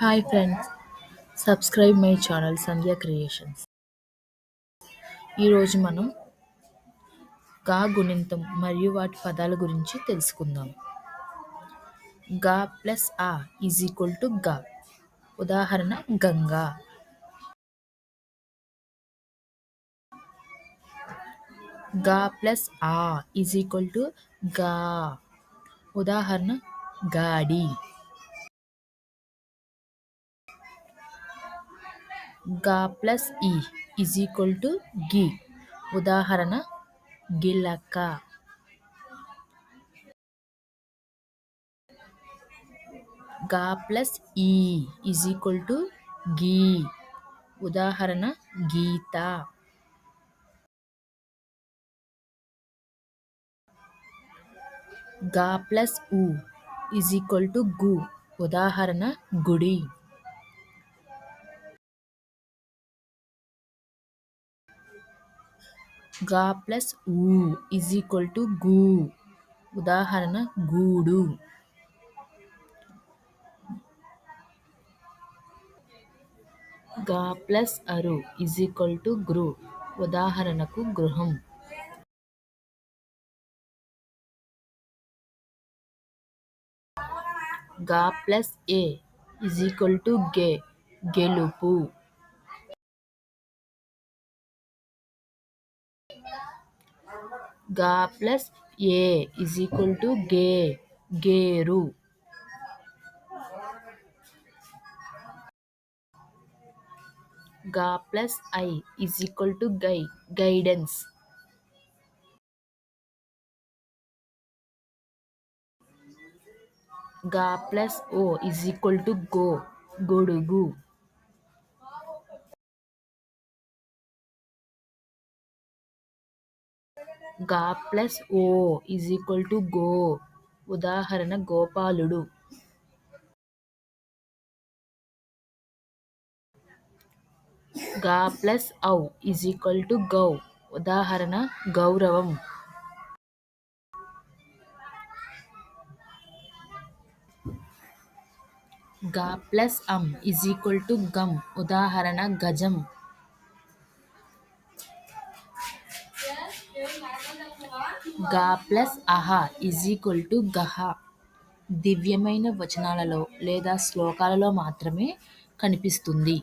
Hi friends subscribe my channel Sandhya creations ఈరోజు మనం గా గుణింతం మరియు వాటి పదాల గురించి తెలుసుకుందాం. గా ప్లస్ ఆ ఈజ్ ఈక్వల్ టు గా. ఉదాహరణ గంగా. గా ప్లస్ ఆ ఈజ్ ఈక్వల్ టు గా. ఉదాహరణ గాడి. గా ప్లస్ ఈ ఈజ్ ఈక్వల్ టు గి ఉదాహరణ గిలక గా ప్లస్ ఈ ఈజ్ ఈక్వల్ టు గీ ఉదాహరణ గీత గా ప్లస్ ఉ ఈజ్ ఈక్వల్ టు గు ఉదాహరణ గుడి గా ప్లస్ ఊ ఈజ్ ఈక్వల్ టు గూ. ఉదాహరణ గూడు. గా ప్లస్ అరు ఈజ్ ఈక్వల్ టు గ్రు. ఉదాహరణకు గృహం. గా ప్లస్ ఏ ఈజ్ ఈక్వల్ టు గే. గెలుపు. గా ప్లస్ ఏ ఈజ్ ఈక్వల్ టు గే గేరు. గా ప్లస్ ఐ ఈజ్ ఈక్వల్ టు గై గైడెన్స్. గా ప్లస్ ఓ ఈజ్ ఈక్వల్ టు గో గొడుగు. గా ప్లస్ ఓ ఈజ్ ఈక్వల్ టు గో. ఉదాహరణ గోపాలుడు. గా ప్లస్ ఔ ఈజ్ ఈక్వల్ టు గౌ. ఉదాహరణ గౌరవం. గా ప్లస్ అం ఈజ్ ఈక్వల్ టు గమ్ ఉదాహరణ గజం. గా ప్లస్ అహ ఈజ్ ఈక్వల్ టు గహ. దివ్యమైన వచనాలలో లేదా శ్లోకాలలో మాత్రమే కనిపిస్తుంది.